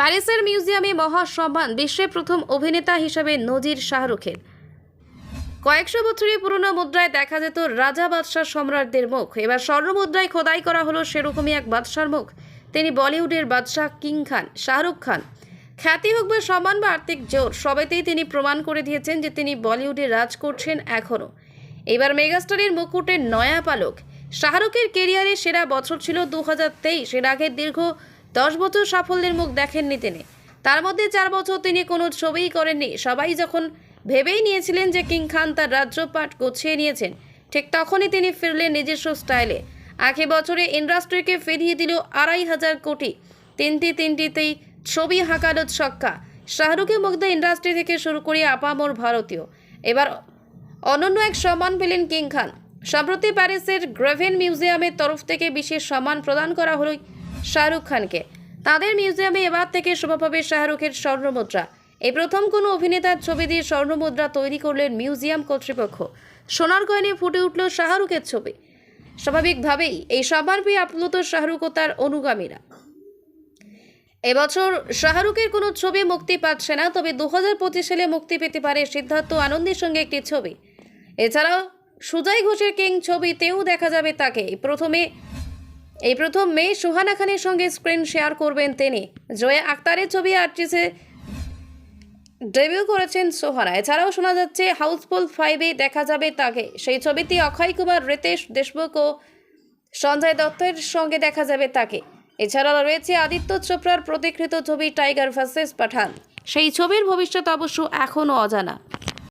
প্যারিসের মিউজিয়ামে মহা সম্মান বিশ্বে প্রথম অভিনেতা হিসেবে নজির শাহরুখের। কয়েকশো বছরের পুরনো মুদ্রায় দেখা যেত রাজা বাদশাহ সম্রাটদের মুখ। এবার স্বর্ণ মুদ্রায় খোদাই করা হলো সেরকমই এক বাদশার মুখ। তিনি বলিউডের বাদশাহ কিং খান, শাহরুখ খান। খ্যাতি হোক বা সম্মান বা আর্থিক জোর, সবেতেই তিনি প্রমাণ করে দিয়েছেন যে তিনি বলিউডে রাজ করছেন এখনও এবার মেগাস্টারের মুকুটের নয়া পালক। শাহরুখের কেরিয়ারে সেরা বছর ছিল দু হাজার তেইশ। এর আগে দীর্ঘ দশ বছর সাফল্যের মুখ দেখেননি তিনি। তার মধ্যে চার বছর তিনি কোনো ছবিই করেননি। সবাই যখন ভেবেই নিয়েছিলেন যে কিং খান তার রাজ্যপাট গুছিয়ে নিয়েছেন, ঠিক তখনই তিনি ফিরলেন নিজস্ব স্টাইলে। আখে বছরে ইন্ডাস্ট্রিকে ফিরিয়ে দিল আড়াই হাজার কোটি। তিনটি তিনটিতেই ছবি হাঁকালো ছক্কা। শাহরুখে মুগ্ধ ইন্ডাস্ট্রি থেকে শুরু করে আপামর ভারতীয়। এবার অনন্য এক সম্মান পেলেন কিং খান। সম্প্রতি প্যারিসের গ্রেভেন মিউজিয়ামের তরফ থেকে বিশেষ সম্মান প্রদান করা হলো শাহরুখ খানকে। তাদের মিউজিয়ামে এবার থেকে শোভা পাবে শাহরুখের স্বর্ণমুদ্রা। এই প্রথম কোনো অভিনেতার ছবি দিয়ে স্বর্ণমুদ্রা তৈরি করলেন মিউজিয়াম কর্তৃপক্ষ। সোনার গয়নে ফুটে উঠল শাহরুখের ছবি। স্বাভাবিকভাবেই এই সবার পেয়ে আপ্লুত শাহরুখ ও তার অনুগামীরা। এবছর শাহরুখের কোনো ছবি মুক্তি পাচ্ছে না, তবে দু হাজার পঁচিশ সালে মুক্তি পেতে পারে সিদ্ধার্থ আনন্দের সঙ্গে একটি ছবি। এছাড়াও সুজয় ঘোষের কিং ছবিতেও দেখা যাবে তাকে। প্রথমে এই প্রথম মেয়ে সুহানা খানের সঙ্গে স্ক্রিন শেয়ার করবেন তিনি। জয়া আক্তারের ছবি আর্টিসে ডেবিউ করেছেন সোহানা। এছাড়াও শোনা যাচ্ছে, হাউসফুল ফাইভে দেখা যাবে তাকে। সেই ছবিতে অক্ষয় কুমার, রিতেশ দেশমুখ ও সঞ্জয় দত্তের সঙ্গে দেখা যাবে তাকে। এছাড়াও রয়েছে আদিত্য চোপড়ার প্রতিকৃত ছবি টাইগার ভার্সেস পাঠান। সেই ছবির ভবিষ্যৎ অবশ্য এখনও অজানা।